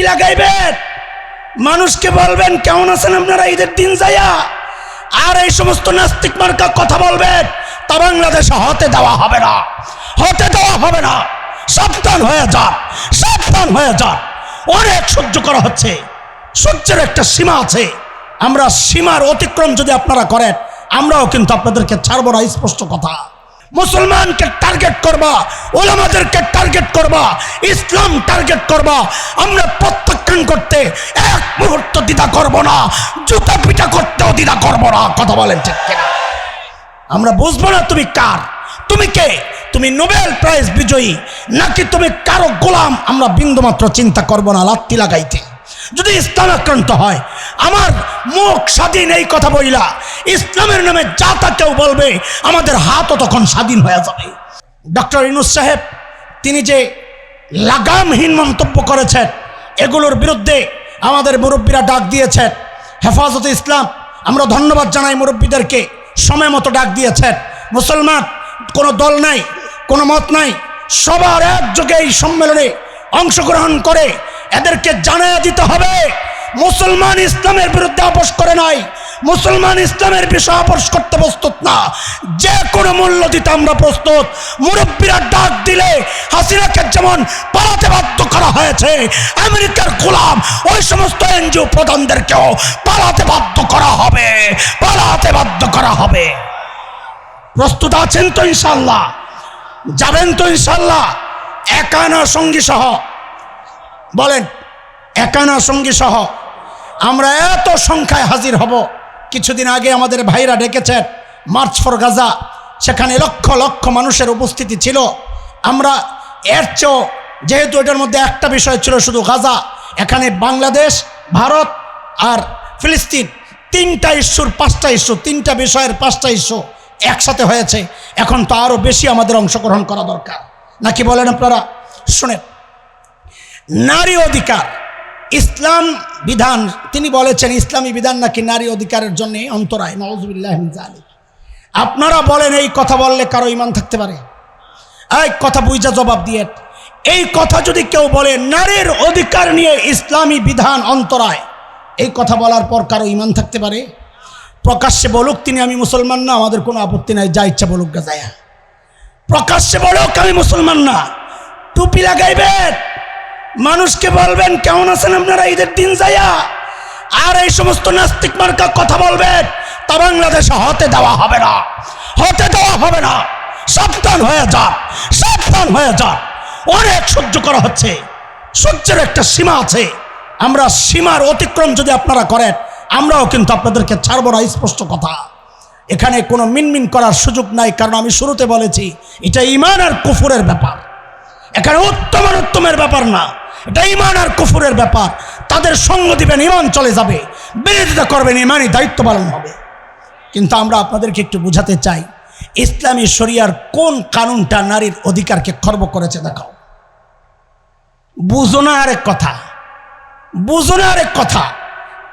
টুপি লাগাইবেন। মানুষকে বলবেন, কেমন আছেন আপনারা? ঈদের দিন যাইয়া। আর এই সমস্ত নাস্তিক মার্কা কথা বলবেন, তা বাংলাদেশে হতে দেওয়া হবে না। হতে দেওয়া হবে না। সাবধান হয়ে যান, সাবধান হয়ে যান। অনেক সহ্য করা হচ্ছে। সহ্যের একটা সীমা আছে। আমরা সীমার অতিক্রম যদি আপনারা করেন, আমরাও কিন্তু আপনাদেরকে ছাড়বো না স্পষ্ট কথা। মুসলমানকে টার্গেট করবা ওলামাদেরকে টার্গেট করবা, ইসলাম টার্গেট করবা। আমরা প্রত্যাখ্যান করতে এক মুহূর্ত দ্বিধা করব না, জুতা পিটা করতেও দ্বিধা করব না, কথা বলেন ঠিক? আমরা বুঝব না তুমি কার, তুমি কে? তুমি নোবেল প্রাইজ বিজয়ী, নাকি তুমি কারও গোলাম? আমরা বিন্দুমাত্র চিন্তা করব না, লাত্তি লাগাইতে। যদি ইসলাম আক্রান্ত হয়, আমার মুখ স্বাধীন এই কথা বইলা ইসলামের নামে যা তা কেউ বলবে, আমাদের হাতও তখন স্বাধীন হয়ে যাবে। ডক্টর ইনুস সাহেব, তিনি যে লাগামহীন মন্তব্য করেছেন, এগুলোর বিরুদ্ধে আমাদের মুরব্বীরা ডাক দিয়েছেন, হেফাজতে ইসলাম, আমরা ধন্যবাদ জানাই মুরব্বীদেরকে, সময় মতো ডাক দিয়েছেন। মুসলমান, কোনো দল নাই, কোনো মত নাই, সবার একযোগে এই সম্মেলনে অংশগ্রহণ করে এদেরকে জানায়া দিতে হবে, মুসলমান ইসলামের বিরুদ্ধে আপোষ করে নাই, মুসলমান ইসলামের বিষয় আপোষ করতে প্রস্তুত না। যে কোনো মূল্য দিতে আমরা প্রস্তুত। মুরব্বীরা ডাক দিলে হাসিনাকে যেমন পালাতে বাধ্য করা হয়েছে, আমেরিকার গোলাম, ওই সমস্ত এনজিও প্রধানদেরকেও পালাতে বাধ্য করা হবে, পালাতে বাধ্য করা হবে। প্রস্তুত আছেন তো ইনশাল্লাহ যাবেন তো ইনশাল্লাহ একানা সঙ্গী সহ বলেন, একানা সঙ্গী সহ আমরা এত সংখ্যায় হাজির হব। কিছুদিন আগে আমাদের ভাইরা ডেকেছেন, মার্চ ফর গাজা। সেখানে লক্ষ লক্ষ মানুষের উপস্থিতি ছিল। আমরা এর চেয়েও, যেহেতু এটার মধ্যে একটা বিষয় ছিল শুধু গাজা, এখানে বাংলাদেশ, ভারত আর ফিলিস্তিন, তিনটা ইস্যুর পাঁচটা ইস্যু, তিনটা বিষয়ের পাঁচটা ইস্যু একসাথে হয়েছে। এখন তো আরও বেশি আমাদের অংশগ্রহণ করা দরকার। নাকি বলেন আপনারা? শুনেন। নারী অধিকার। ইসলাম বিধান, তিনি বলেছেন, ইসলামী বিধান নাকি নারী অধিকারের জন্য অন্তরায়। নওয়াজবিল্লাহ আপনারা বলেন, এই কথা বললে কারও ইমান থাকতে পারে? এই কথা বুঝা জবাব দিয়ে। এই কথা যদি কেউ বলে, নারীর অধিকার নিয়ে ইসলামী বিধান অন্তরায়, এই কথা বলার পর কারও ইমান থাকতে পারে? প্রকাশ্যে বলুক, তিনি আমি মুসলমান না, আমাদের কোনো আপত্তি নাই, যা ইচ্ছা বলুক গা যায়। প্রকাশ্যে বলুক, আমি মুসলমান না। টুপি লাগাইবেন। মানুষকে বলবেন, কেমন আছেন আপনারা? ঈদের দিন যাইয়া। আর এই সমস্ত নাস্তিক মার্কা কথা বলবেন, তা বাংলাদেশে হতে দেওয়া হবে না। হতে দেওয়া হবে না। সাবধান হয়ে যান, সাবধান হয়ে যান। অনেক সহ্য করা হচ্ছে। সহ্যের একটা সীমা আছে। আমরা সীমার অতিক্রম যদি আপনারা করেন, আমরাও কিন্তু আপনাদেরকে ছাড়বো না স্পষ্ট কথা। এখানে কোনো মিনমিন করার সুযোগ নাই, কারণ আমি শুরুতে বলেছি, এটা ইমান আর কুফুরের ব্যাপার। এখানে উত্তম আর উত্তমের ব্যাপার না। এটা ইমান আর কুফুরের ব্যাপার। তাদের সঙ্গ দিবেন ইমান চলে যাবে। বিরোধিতা করবেন ইমানই দায়িত্ব পালন হবে। কিন্তু আমরা আপনাদেরকে একটু বোঝাতে চাই, ইসলামী শরিয়ার কোন কানুনটা নারীর অধিকারকে খর্ব করেছে দেখাও। বুঝো না আরেক কথা। বুঝো না আরেক কথা।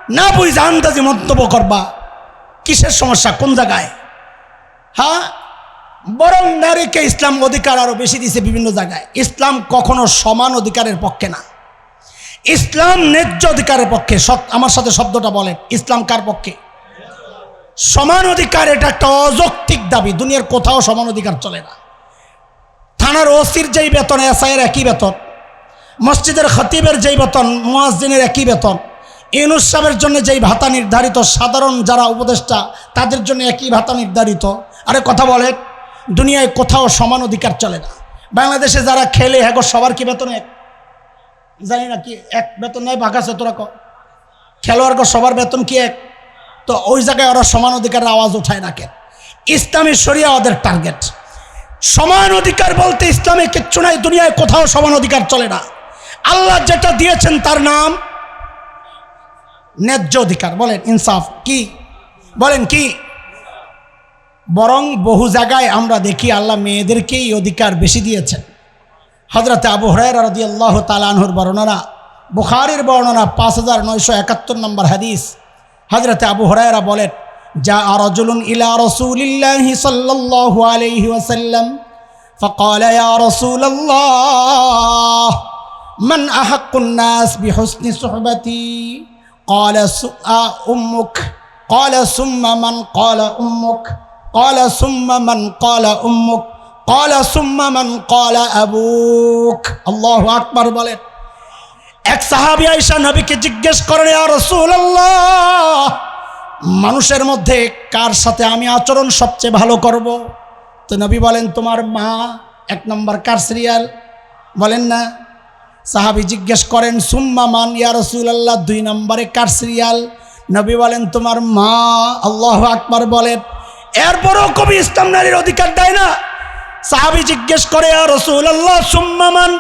না বুঝে আন্দাজে মন্তব্য করবা। কিসের সমস্যা? কোন জায়গায়? হ্যাঁ? বরং নারীকে ইসলাম অধিকার আরও বেশি দিছে বিভিন্ন জায়গায়। ইসলাম কখনো সমান অধিকারের পক্ষে না। ইসলাম ন্যায্য অধিকারের পক্ষে আমার সাথে শব্দটা বলেন। ইসলাম কার পক্ষে? সমান অধিকার এটা একটা অযৌক্তিক দাবি। দুনিয়ার কোথাও সমান অধিকার চলে না। থানার ওসির যেই বেতন, এসআইয়ের একই বেতন, মসজিদের খতিবের যেই বেতন, মুয়াজ্জিনের একই বেতন, ইউনুস জন্য যেই ভাতা নির্ধারিত, সাধারণ যারা উপদেষ্টা, তাদের জন্য একই ভাতা নির্ধারিত। আরে কথা বলেন। দুনিয়ায় কোথাও সমান অধিকার চলে না। বাংলাদেশে যারা খেলে হ্যাঁ সবার কি বেতন এক? জানি না কি, এক বেতন নেই বাঘাছে তোরা খেলোয়াড় সবার বেতন কি এক? তো ওই জায়গায় ওরা সমান অধিকারের আওয়াজ উঠায় না কেন? ইসলামী শরিয়া ওদের টার্গেট। সমান অধিকার বলতে ইসলামে কিচ্ছু নাই, দুনিয়ায় কোথাও সমান অধিকার চলে না। আল্লাহ যেটা দিয়েছেন তার নাম ন্যায্য অধিকার। বলেন, ইনসাফ, কি? বলেন, কি? বরং বহু জায়গায় আমরা দেখি আল্লাহ মেয়েদেরকেই অধিকার বেশি দিয়েছেন হজরতে আবু হরাই রদি আল্লাহ তালানহুর বর্ণনা বুখারির বর্ণনা পাঁচ হাজার নয়শো একাত্তর নম্বর হাদিস হজরতে আবু হরাইরা বলেন যা রজুলুন ইলা রসুলিল্লাহি সাল্লাল্লাহু আলাইহি ওয়াসাল্লাম فقال يا رسول الله من أحق الناس بحسن صحبتي قال س- آ- أمك قال ثم من قال أمك কলা সুম্মা মান কলা উম্মুক কলা সুম্মা মান কলা আবুক আল্লাহ আকবার বলেন। এক সাহাবি আইসা নবীকে জিজ্ঞেস করেন রসুল্লাহ মানুষের মধ্যে কার সাথে আমি আচরণ সবচেয়ে ভালো করব। তো নবী বলেন, তোমার মা, এক নম্বর কার সিরিয়াল বলেন না। সাহাবি জিজ্ঞেস করেন সুম্মা মান, ইয়া রসুল্লাহ দুই নম্বরে কার সিরিয়াল নবী বলেন, তোমার মা, আল্লাহ আকবার বলেন। এরপরও কবি ইসলাম নারীর অধিকার দেয় না। সাহাবি জিজ্ঞেস করে, ইয়া রাসূলুল্লাহ, সুম্মা মান?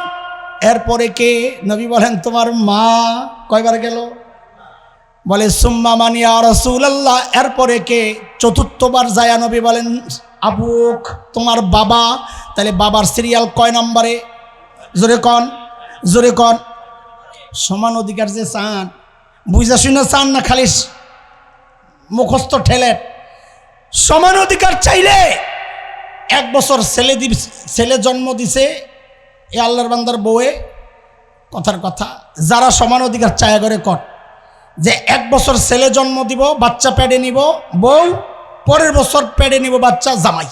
এরপরে কে? নবী বলেন, তোমার মা। কয়বার গেল? বলে, সুম্মা মানিয়া রসুল্লাহ এরপরে কে? চতুর্থবার জায়া নবী বলেন আবুক তোমার বাবা। তাহলে বাবার সিরিয়াল কয় নম্বরে? জোরে কন জোরে কন। সমান অধিকার যে চান। বুঝা শুনে চান না, খালি মুখস্থ ঠেলে সমান অধিকার চাইলে এক বছর ছেলে দি ছেলে জন্ম দিছে এ আল্লাহর বান্দার বউয়ে। কথার কথা, যারা সমান অধিকার চায় করে কর। যে এক বছর ছেলে জন্ম দিব, বাচ্চা প্যাডে নিব, বউ, পরের বছর প্যাডে নিব, বাচ্চা, জামাই।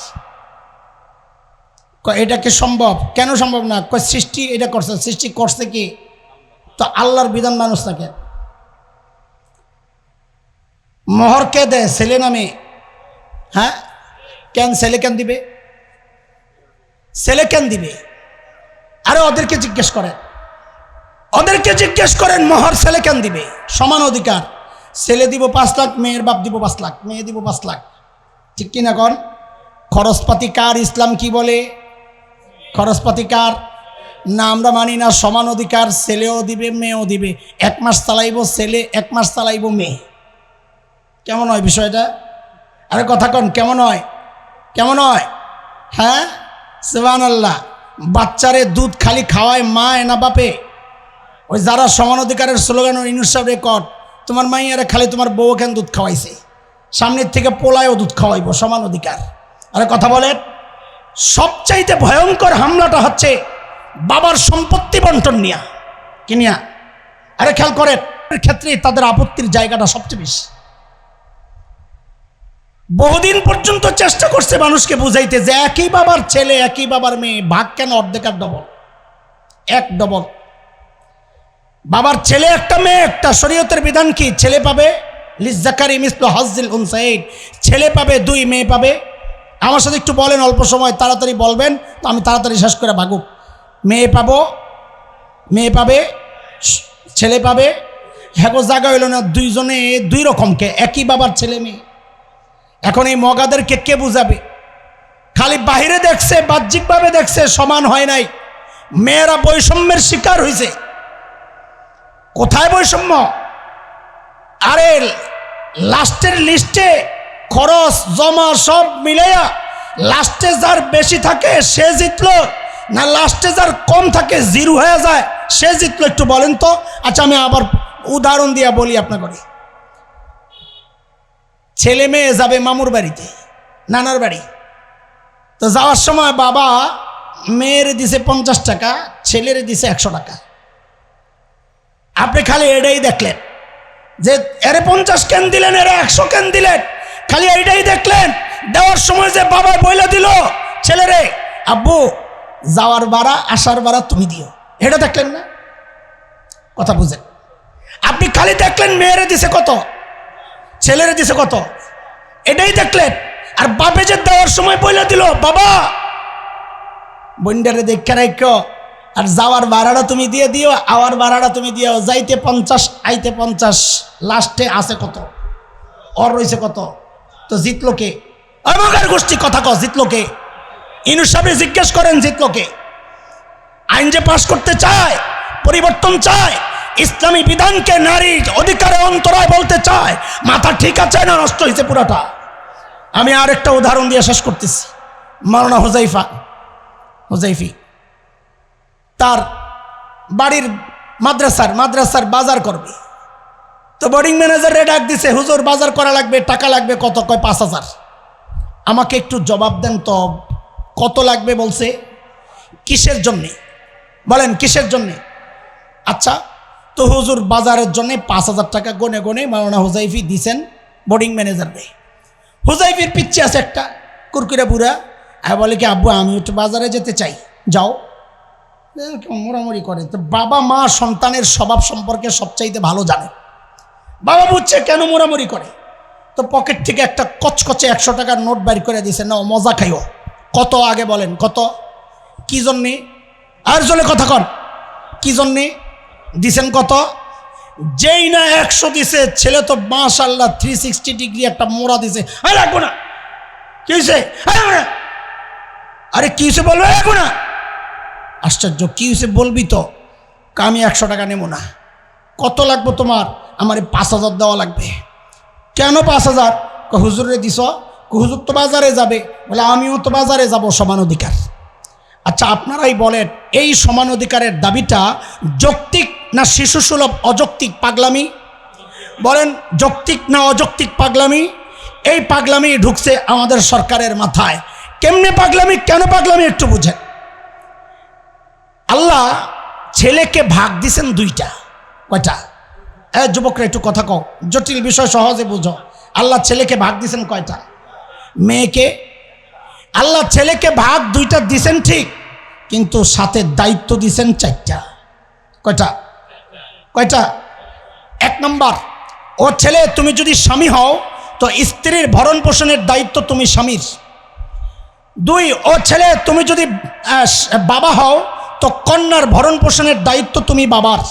এটা কি সম্ভব? কেন সম্ভব না? কয়, সৃষ্টি এটা করছে, সৃষ্টি করছে কি? তো আল্লাহর বিধান মানুষ থাকে। মোহর কে দেয় ছেলে নামে। হ্যাঁ? কেন ছেলে কেন দিবে? ছেলে কেন দিবে? আরে ওদেরকে জিজ্ঞেস করেন। ওদেরকে জিজ্ঞেস করেন, মোহর ছেলে কেন দিবে? সমান অধিকার। ছেলে দিব পাঁচ লাখ, মেয়ের বাপ দিব পাঁচ লাখ, মেয়ে দিব পাঁচ লাখ। ঠিক কিনা কন? খরচপাতি কার? ইসলাম কি বলে? খরচপাতি কার? না, আমরা মানি না, সমান অধিকার, ছেলেও দিবে, মেয়েও দিবে। এক মাস চালাইব ছেলে, এক মাস চালাইব মেয়ে। কেমন হয় বিষয়টা? আরে কথা কন, কেমন হয়? কেমন হয়? হ্যাঁ? সেবান আল্লাহ বাচ্চারে দুধ খালি খাওয়ায় মা না বাপে? ওই যারা সমান অধিকারের স্লোগান ইনুসাব রেকর্ড তোমার মাইয়ারে খালি তোমার বউ কেন দুধ খাওয়াইছে। সামনের থেকে পোলায়ও দুধ খাওয়াইবো, সমান অধিকার। আরে কথা বলেন, সবচাইতে ভয়ঙ্কর হামলাটা হচ্ছে বাবার সম্পত্তি বন্টন নিয়া। কি নিয়া? আরে খেয়াল করেন ক্ষেত্রে তাদের আপত্তির জায়গাটা সবচেয়ে বেশি। বহুদিন পর্যন্ত চেষ্টা করছে মানুষকে বুঝাইতে যে একই বাবার ছেলে, একই বাবার মেয়ে, ভাগ কেন অর্ধেক আর ডবল এক ডবল বাবার ছেলে একটা মেয়ে, একটা শরীয়তের বিধান কি? ছেলে পাবে? লিজাকারি মিসল হাজিল উনসাইড ছেলে পাবে, দুই মেয়ে পাবে। আমার সাথে একটু বলেন, অল্প সময়, তাড়াতাড়ি বলবেন, তো আমি তাড়াতাড়ি শেষ করে ভাগুক। মেয়ে পাবো, মেয়ে পাবে, ছেলে পাবে। হ্যাঁ জায়গা হইল না, দুইজনে দুই রকমকে, একই বাবার ছেলে, মেয়ে। এখন এই মগাদেরকে কে বুঝাবে? খালি বাহিরে দেখছে, বাহ্যিকভাবে দেখছে, সমান হয় নাই। মেয়েরা বৈষম্যের শিকার হয়েছে কোথায় বৈষম্য? আরে, লাস্টের লিস্টে খরচ, জমা সব মিলাইয়া লাস্টে যার বেশি থাকে সে জিতলো, না লাস্টে যার কম থাকে জিরো হয়ে যায়, সে জিতলো, একটু বলেন তো। আচ্ছা আমি আবার উদাহরণ দিয়া বলি আপনাকে। ছেলে মেয়ে যাবে মামুর বাড়িতে, নানার বাড়ি। তো যাওয়ার সময় বাবা মেয়ের দিছে পঞ্চাশ টাকা, ছেলের দিছে একশো টাকা। আপনি খালি এটাই দেখলেন যে এরে পঞ্চাশ কেন দিলেন, এরে একশো কেন দিলেন? খালি এইটাই দেখলেন, দেওয়ার সময় যে বাবা বইলে দিল, ছেলেরে, আব্বু, যাওয়ার বাড়া আসার বাড়া তুমি দিও। এটা দেখলেন না? কথা বুঝেন। আপনি খালি দেখলেন মেয়েরে দিছে কত? ছেলেরে দিছে কত? এটাই দেখলেন আর বাপে যে দেওয়ার সময় বইলে দিল, বাবা বন্ডারে দেখে রাখো আর যাওয়ার ভাড়াটা তুমি দিয়ে দিও, আওয়ার ভাড়াটা তুমি দিও। যাইতে পঞ্চাশ, আইতে পঞ্চাশ, লাস্টে আছে কত? ওর রয়েছে কত? তো জিতলো কে? আমাদের গোষ্ঠী কথা ক জিতলো কে? ইনু সাহেব জিজ্ঞেস করেন, জিতলো কে? আইন যে পাশ করতে চায়, পরিবর্তন চায় ইসলামী বিধানকে নারী অধিকারে অন্তরায় বলতে চায়, মাথা ঠিক আছে না নষ্ট হয়েছে পুরাটা? আমি আরেকটা উদাহরণ দিয়ে শেষ করতেছি। মাওলানা হুজাইফা হুজাইফি তার বাড়ির মাদ্রাসার মাদ্রাসার বাজার করবে। তো বোর্ডিং ম্যানেজারে ডাক দিছে, হুজুর, বাজার করা লাগবে, টাকা লাগবে, কত? কয়, পাঁচ হাজার। আমাকে একটু জবাব দেন তো, কত লাগবে বলছে? কিসের জন্যে? বলেন, কিসের জন্যে? আচ্ছা তো হুজুর বাজারের জন্য পাঁচ হাজার টাকা গনে গনে মাওলানা হুজাইফি দিছেন বোর্ডিং ম্যানেজারকে হুজাইফির পিচ্ছে আছে একটা, কুরকুরে বুড়া। আর বলে কি, আব্বু, আমি একটু বাজারে যেতে চাই। যাও। মোড়ামুড়ি করে। তো বাবা মা সন্তানের স্বভাব সম্পর্কে সবচাইতে ভালো জানে। বাবা বুঝছে কেন মোড়ামুড়ি করে। তো পকেট থেকে একটা কচকচে একশো টাকার নোট বাইর করে দিছে না মজা খাইও। কত আগে বলেন, কত? কি জন্যে? আর জলে কথা কন। কি জন্যে? দিছেন কত? যেই না একশো দিছে, ছেলে তো মাশাল্লাহ থ্রি সিক্সটি ডিগ্রি একটা মোড়া দিছে। আরে রাখব না। কি হয়েছে আরে। কি বলবে? রাখব না। আশ্চর্য, কি হয়েছে বলবি তো? আমি একশো টাকা নেব না। কত লাগবো তোমার? আমার পাঁচ হাজার দেওয়া লাগবে। কেন পাঁচ হাজার? হুজুরে দিস হুজুর তো বাজারে যাবে। বলে, আমিও তো বাজারে যাব সমান অধিকার। আচ্ছা আপনারাই বলেন, এই সমান অধিকারের দাবিটা যৌক্তিক না শিশু সুলভ অযৌক্তিক পাগলামি? বলেন, যৌক্তিক না অযৌক্তিক পাগলামি? এই পাগলামি ঢুকছে আমাদের সরকারের মাথায়। কেমনে পাগলামি, কেন পাগলামি একটু বুঝেন। আল্লাহ ছেলেকে ভাগ দিছেন দুইটা। কয়টা? হ্যাঁ যুবকরা একটু কথা কও। জটিল বিষয় সহজে বুঝো। আল্লাহ ছেলেকে ভাগ দিছেন কয়টা? মেয়েকে। আল্লাহ ছেলেকে ভাগ দুইটা দিছেন ঠিক, কিন্তু সাথে দায়িত্ব দিছেন চারটা। কয়টা? কয়টা? এক নম্বর, ও ছেলে, তুমি যদি স্বামী হও, তো স্ত্রীর ভরণ পোষণের দায়িত্ব তুমি স্বামীর। দুই, ও ছেলে, তুমি যদি বাবা হও, তো কন্যার ভরণ পোষণের দায়িত্ব তুমি বাবার।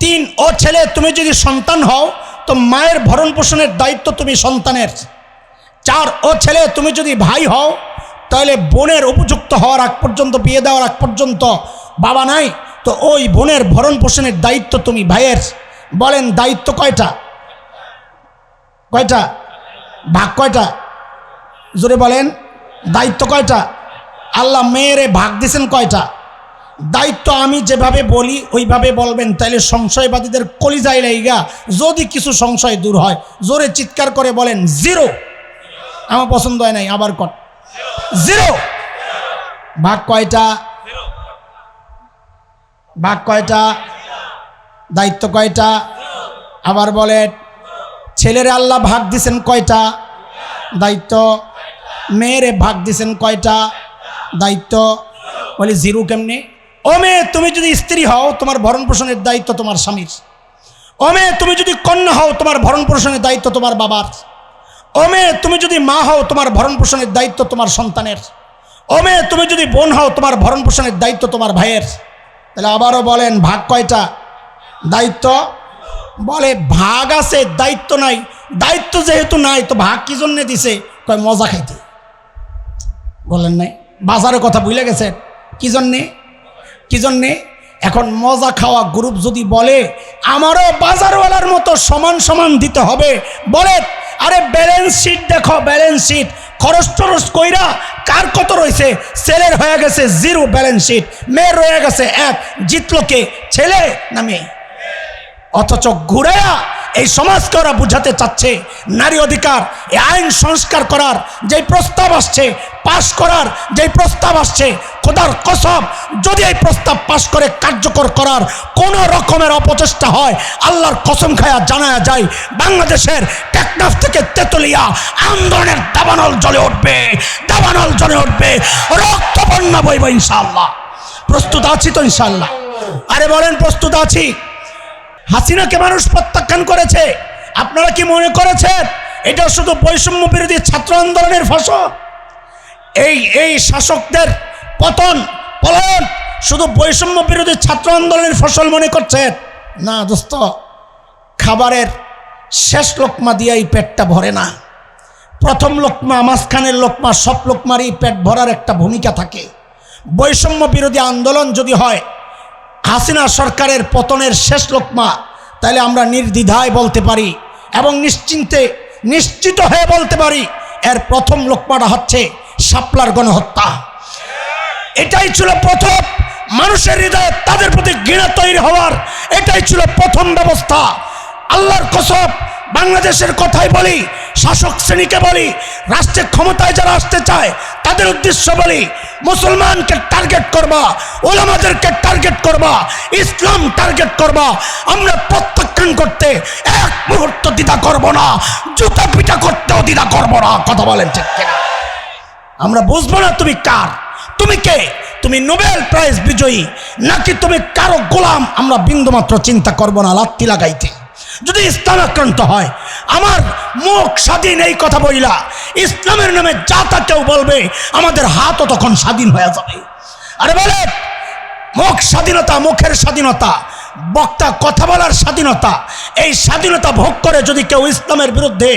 তিন, ও ছেলে, তুমি যদি সন্তান হও, তো মায়ের ভরণ পোষণের দায়িত্ব তুমি সন্তানের। চার, ও ছেলে, তুমি যদি ভাই হও, তাহলে বোনের উপযুক্ত হওয়ার আগ পর্যন্ত, বিয়ে দেওয়ার আগ পর্যন্ত বাবা নাই তো ওই বোনের ভরণ পোষণের দায়িত্ব তুমি ভাইয়ের। বলেন দায়িত্ব কয়টা? কয়টা? ভাগ কয়টা? জোরে বলেন, দায়িত্ব কয়টা? আল্লাহ মেয়েরে ভাগ দিছেন কয়টা? দায়িত্ব আমি যেভাবে বলি, ওইভাবে বলবেন, তাইলে সংশয়বাদীদের কলিজাই লাইগা, যদি কিছু সংশয় দূর হয়, জোরে চিৎকার করে বলেন, জিরো। আমার পছন্দ হয় নাই, আবার কর। জিরো। ভাগ কয়টা? ভাগ কয়টা? দায়িত্ব কয়টা? আবার বলেন, ছেলেরে আল্লাহ ভাগ দিছেন কয়টা? দায়িত্ব। মেয়েরে ভাগ দিছেন কয়টা? দায়িত্ব। বলি, জিরু কেমনি? ও মেয়ে, তুমি যদি স্ত্রী হও, তোমার ভরণ পোষণের দায়িত্ব তোমার স্বামীর। ও মেয়ে, তুমি যদি কন্যা হও, তোমার ভরণ পোষণের দায়িত্ব তোমার বাবার। ও মেয়ে, তুমি যদি মা হও, তোমার ভরণ পোষণের দায়িত্ব তোমার সন্তানের। ও মেয়ে, তুমি যদি বোন হও, তোমার ভরণ পোষণের দায়িত্ব তোমার ভাইয়ের। তাহলে আবারও বলেন, ভাগ কয়টা? দায়িত্ব? বলে, ভাগ আছে, দায়িত্ব নাই। দায়িত্ব যেহেতু নাই, তো ভাগ কি জন্যে দিছে? কয়, মজা খাইতে। বলেন নাই। বাজারের কথা ভুলে গেছেন? কি জন্যে? কি জন্যে? এখন মজা খাওয়া গ্রুপ যদি বলে, আমারও বাজারওয়ালার মতো সমান সমান দিতে হবে। বলে আরে ব্যালেন্স শিট দেখো ব্যালেন্স শিট খরচ টরচ কইরা কার কত রয়েছে ছেলের হয়ে গেছে জিরো ব্যালেন্স শিট মেয়ের রয়ে গেছে এক। জিতলো কে? ছেলে না মেয়ে? অথচ ঘুরেয়া এই সমাজকে ওরা বুঝাতে চাচ্ছে, নারী অধিকার, এই আইন সংস্কার করার যেই প্রস্তাব আসছে, পাশ করার যেই প্রস্তাব আসছে, খোদার কসব যদি এই প্রস্তাব পাশ করে কার্যকর করার কোনো রকমের অপচেষ্টা হয়, আল্লাহর কসম খায়া জানা যায়, বাংলাদেশের টেকনাফ থেকে তেতুলিয়া আন্দোলনের দাবানল জ্বলে উঠবে, দাবানল জ্বলে উঠবে রক্ত বন্যা বইব ইনশাল্লাহ প্রস্তুত আছি তো ইনশাল্লাহ আরে বলেন, প্রস্তুত আছি। হাসিনাকে মানুষ প্রত্যাখ্যান করেছে। আপনারা কি মনে করেছেন? এটা শুধু বৈষম্য বিরোধী ছাত্র আন্দোলনের ফসল? এই এই শাসকদের পতন, পলায়ন শুধু বৈষম্য বিরোধী ছাত্র আন্দোলনের ফসল মনে করছেন? না দোস্ত, খাবারের শেষ লোকমা দিয়েই পেটটা ভরে না। প্রথম লোকমা, মাঝখানের লোকমা, সব লোকমারই পেট ভরার একটা ভূমিকা থাকে। বৈষম্য বিরোধী আন্দোলন যদি হয় হাসিনা সরকারের পতনের শেষ লোকমা তাহলে আমরা নির্দ্বিধায় বলতে পারি এবং নিশ্চিন্তে নিশ্চিত হয়ে বলতে পারি, এর প্রথম লোকমাটা হচ্ছে শাপলার গণহত্যা। এটাই ছিল প্রথম, মানুষের হৃদয়ে তাদের প্রতি ঘৃণা তৈরি হওয়ার, এটাই ছিল প্রথম ব্যবস্থা। আল্লাহর কসব, বাংলাদেশের কথাই বলি শাসক শ্রেণীকে বলি রাষ্ট্রের ক্ষমতায় যারা আসতে চায়, তাদের উদ্দেশ্য বলি, মুসলমানকে টার্গেট করবা, ওলামাদেরকে টার্গেট করবা, ইসলাম টার্গেট করবা। আমরা প্রত্যাখ্যান করতে এক মুহূর্ত দ্বিধা করব না, জুতা পিটা করতেও দ্বিধা করব না, কথা বলেন ঠিক আমরা বুঝব না তুমি কার, তুমি কে? তুমি নোবেল প্রাইজ বিজয়ী, নাকি তুমি কারও গোলাম? আমরা বিন্দুমাত্র চিন্তা করব না, লাত্তি লাগাইতে। যদি ইসলাম আক্রান্ত হয়, আমার মুখ স্বাধীন এই কথা বইলা, ইসলামের নামে যা তা কেউ বলবে, আমাদের হাতও তখন স্বাধীন হয়ে যাবে। আরে বলে, মুখ স্বাধীনতা, মুখের স্বাধীনতা, বক্তা কথা বলার স্বাধীনতা, এই স্বাধীনতা ভোগ করে যদি কেউ ইসলামের বিরুদ্ধে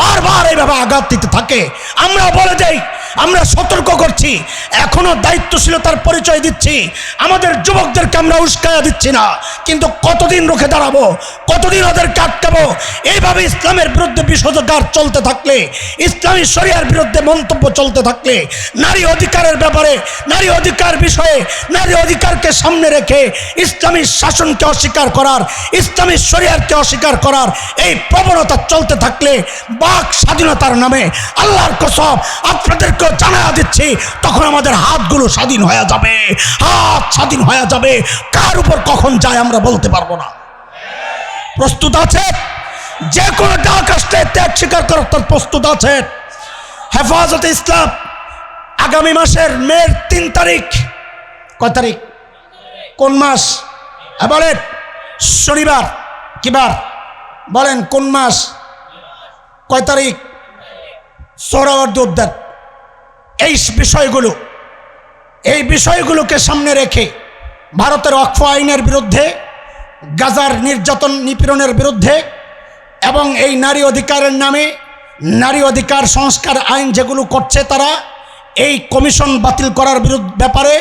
বারবার এইভাবে আঘাত দিতে থাকে, আমরা বলে দেই আমরা সতর্ক করছি। এখনও দায়িত্বশীলতার পরিচয় দিচ্ছি। আমাদের যুবকদেরকে আমরা উস্কায়া দিচ্ছি না। কিন্তু কতদিন রুখে দাঁড়াবো? কতদিন ওদেরকে আটকাবো? এইভাবে ইসলামের বিরুদ্ধে বিষোদগার চলতে থাকলে, ইসলামী শরিয়ার বিরুদ্ধে মন্তব্য চলতে থাকলে, নারী অধিকারের ব্যাপারে, নারী অধিকার বিষয়ে, নারী অধিকারকে সামনে রেখে ইসলামী শাসনকে অস্বীকার করার, ইসলামী শরিয়ারকে অস্বীকার করার এই প্রবণতা চলতে থাকলে, বাক স্বাধীনতার নামে আল্লাহর কসম আপনাদেরকে জানা দিচ্ছি তখন আমাদের হাতগুলো স্বাধীন হয়ে যাবে। হাত স্বাধীন হয়ে যাবে। কার উপর কখন যায় আমরা বলতে পারব না। প্রস্তুত আছে? যে কোনো ডাক আসতে ত্যাগ স্বীকার করার তার প্রস্তুত আছে। হেফাজতে ইসলাম আগামী মাসের মের তিন তারিখ। কয় তারিখ? কোন মাস? হ্যাঁ, বলেন। শনিবার। কিবার বলেন কোন মাস? কয় তারিখ? সোহরাওয়ার্দী উদ্যান এই বিষয়গুলো, এই বিষয়গুলোকে সামনে রেখে ভারতের অক্ষ আইনের বিরুদ্ধে, গাজার নির্যাতন নিপীড়নের বিরুদ্ধে এবং এই নারী অধিকারের নামে নারী অধিকার সংস্কার আইন যেগুলো করছে তারা, এই কমিশন বাতিল করার বিরুদ্ধে ব্যাপারে